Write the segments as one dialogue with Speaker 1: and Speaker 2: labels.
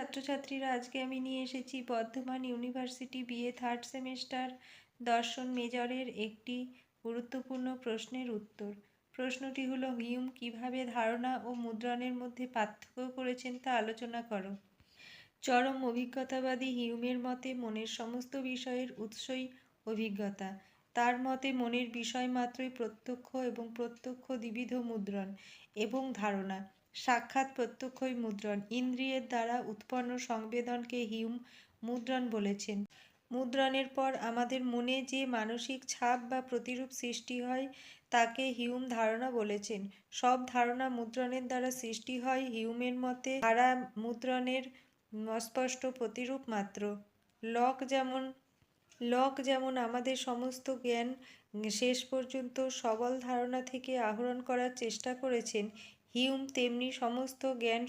Speaker 1: ছাত্রছাত্রীরা, আজকে আমি নিয়ে এসেছি Bardhaman university BA third semester দর্শন মেজরের একটি গুরুত্বপূর্ণ প্রশ্নের উত্তর। প্রশ্নটি হলো, হিউম কীভাবে ধারণা ও মুদ্রণের মধ্যে পার্থক্য করেছেন তা আলোচনা করো। চরম অভিজ্ঞতাবাদী হিউমের মতে, মনের সমস্ত বিষয়ের উৎসই অভিজ্ঞতা। তার মতে, মনের বিষয় মাত্রই প্রত্যক্ষ এবং প্রত্যক্ষ দ্বিবিধ মুদ্রণ এবং ধারণা। সাক্ষাৎ প্রত্যক্ষই মুদ্রণ। ইন্দ্রিয়ের দ্বারা উৎপন্ন সংবেদনকে হিউম মুদ্রণ বলেছেন। মুদ্রণের পর আমাদের মনে যে মানসিক ছাপ বা প্রতিরূপ সৃষ্টি হয়, তাকে হিউম ধারণা বলেছেন। সব ধারণা মুদ্রণের দ্বারা সৃষ্টি হয় হিউমের মতে ধারা মুদ্রণের অস্পষ্ট প্রতিরূপ মাত্র। লক যেমন লক যেমন আমাদের সমস্ত জ্ঞান শেষ পর্যন্ত সবল ধারণা থেকে আহরণ করার চেষ্টা করেছেন হিউম তেমনি সমস্ত জ্ঞান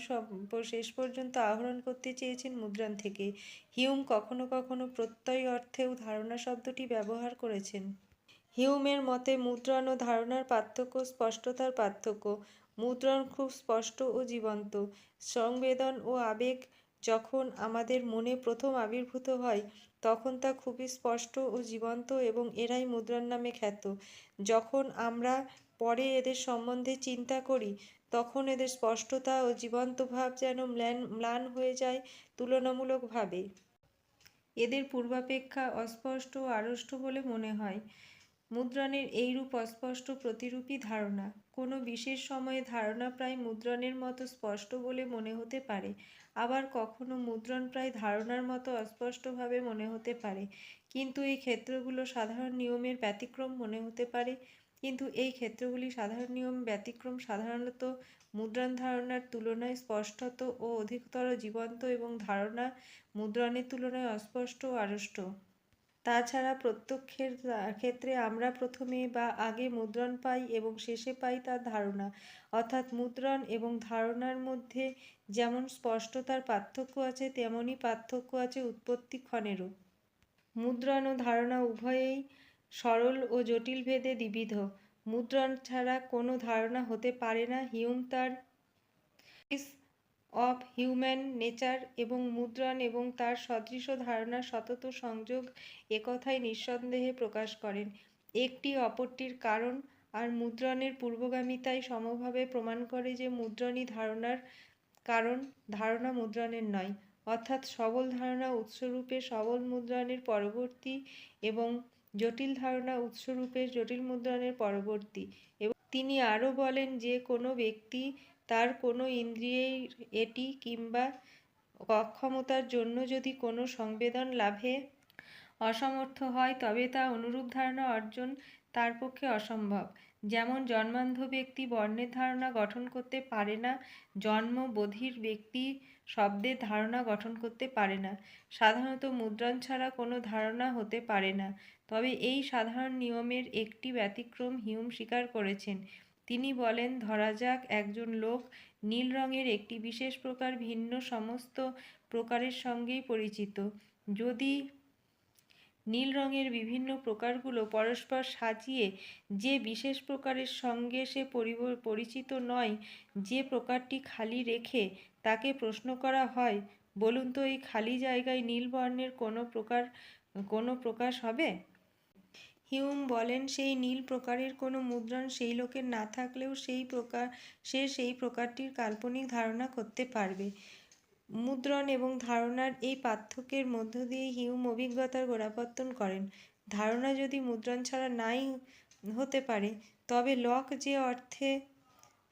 Speaker 1: শেষ পর্যন্ত আহরণ করতে চেয়েছেন মুদ্রণ থেকে। হিউম কখনো কখনো প্রত্যয় অর্থেও ধারণা শব্দটি ব্যবহার করেছেন। হিউমের মতে মুদ্রণ ও ধারণার পার্থক্য স্পষ্টতার পার্থক্য। মুদ্রণ খুব স্পষ্ট ও জীবন্ত। সংবেদন ও আবেগ যখন আমাদের মনে প্রথম আবির্ভূত হয়, তখন তা খুবই স্পষ্ট ও জীবন্ত এবং এরাই মুদ্রণ নামে খ্যাত। যখন আমরা পরে এদের সম্বন্ধে চিন্তা করি, তখন এদের স্পষ্টতা ও জীবন্ত ভাব যেন ম্লান ম্লান হয়ে যায় তুলনামূলকভাবে। এদের পূর্বাপেক্ষা অস্পষ্ট ও আড়ষ্ট বলে মনে হয়। মুদ্রণের এইরূপ অস্পষ্ট প্রতিরূপী ধারণা। কোনো বিশেষ সময়ে ধারণা প্রায় মুদ্রণের মতো স্পষ্ট বলে মনে হতে পারে। আবার কখনো মুদ্রণ প্রায় ধারণার মতো অস্পষ্টভাবে মনে হতে পারে। কিন্তু এই ক্ষেত্রগুলো সাধারণ নিয়মের ব্যতিক্রম মনে হতে পারে। কিন্তু এই ক্ষেত্রগুলি সাধারণ নিয়ম ব্যতিক্রম, সাধারণত মুদ্রণ ধারণার তুলনায় স্পষ্টত ও অধিকতর জীবন্ত এবং ধারণা মুদ্রণের তুলনায় অস্পষ্ট ও আড়ষ্ট। তাছাড়া প্রত্যক্ষের ক্ষেত্রে আমরা প্রথমে বা আগে মুদ্রণ পাই এবং শেষে পাই তার ধারণা। অর্থাৎ মুদ্রণ এবং ধারণার মধ্যে যেমন স্পষ্টতার পার্থক্য আছে তেমনই পার্থক্য আছে উৎপত্তি ক্ষণেরও। মুদ্রণ ও ধারণা উভয়েই সরল ও জটিল ভেদে দ্বিবিধ মুদ্রণ ছাড়া কোনো ধারণা হতে পারে না। হিউম তার অফ হিউম্যান নেচার এবং মুদ্রণ এবং তার সদৃশ ধারণার সতত সংযোগ একথাই নিঃসন্দেহে প্রকাশ করেন। একটি অপরটির কারণ আর মুদ্রণের পূর্বগামিতাই সমভাবে প্রমাণ করে যে মুদ্রণই ধারণার কারণ, ধারণা মুদ্রণের নয়। অর্থাৎ সবল ধারণা উৎসরূপে সবল মুদ্রণের পরবর্তী এবং জটিল ধারণা উৎসরূপে জটিল মুদ্রণের পরবর্তী। এবং তিনি আরও বলেন যে কোনো ব্যক্তি তার কোনো ইন্দ্রিয়ের এটি কিংবা অক্ষমতার জন্য যদি কোনো সংবেদন লাভে অসমর্থ হয়, তবে তা অনুরূপ ধারণা অর্জন তার পক্ষে অসম্ভব। যেমন জন্মান্ধ ব্যক্তি বর্ণের ধারণা গঠন করতে পারে না, জন্ম বধির ব্যক্তি শব্দের ধারণা গঠন করতে পারে না। সাধারণত মুদ্রণ ছাড়া কোনো ধারণা হতে পারে না। তবে এই সাধারণ নিয়মের একটি ব্যতিক্রম হিউম স্বীকার করেছেন। তিনি বলেন, ধরা যাক একজন লোক নীল রঙের একটি বিশেষ প্রকার ভিন্ন সমস্ত প্রকারের সঙ্গেই পরিচিত। যদি নীল রঙের বিভিন্ন প্রকারগুলো পরস্পর সাজিয়ে যে বিশেষ প্রকারের সঙ্গে সে পরিচিত নয়, যে প্রকারটি খালি রেখে তাকে প্রশ্ন করা হয়, বলুন তো এই খালি জায়গায় নীল বর্ণের কোনো প্রকার, কোনো প্রকাশ হবে? হিউম বলেন, সেই নীল প্রকারের কোনো মুদ্রণ সেই লোকের না থাকলেও সেই প্রকার, সে সেই প্রকারটির কাল্পনিক ধারণা করতে পারবে। মুদ্রণ এবং ধারণার এই পার্থক্যের মধ্য দিয়ে হিউম অভিজ্ঞতার গোড়াপত্তন করেন। ধারণা যদি মুদ্রণ ছাড়া নাই হতে পারে, তবে লক যে অর্থে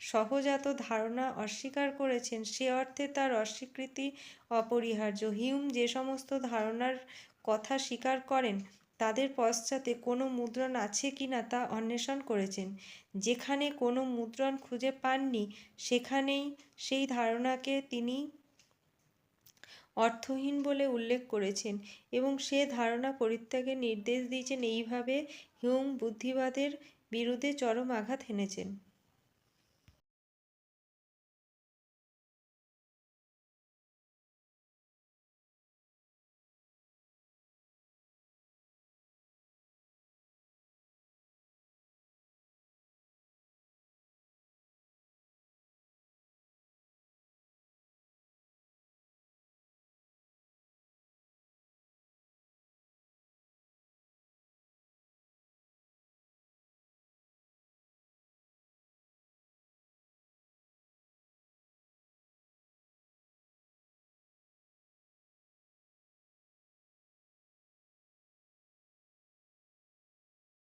Speaker 1: সহজাত ধারণা অস্বীকার করেছেন, সে অর্থে তার অস্বীকৃতি অপরিহার্য। হিউম যে সমস্ত ধারণার কথা স্বীকার করেন তাদের পশ্চাতে কোনো মুদ্রণ আছে কি না তা অন্বেষণ করেছেন। যেখানে কোনো মুদ্রণ খুঁজে পাননি, সেখানেই সেই ধারণাকে তিনি অর্থহীন বলে উল্লেখ করেছেন এবং সে ধারণা পরিত্যাগের নির্দেশ দিয়েছেন। এইভাবে হিউম বুদ্ধিবাদের বিরুদ্ধে চরম আঘাত হেনেছেন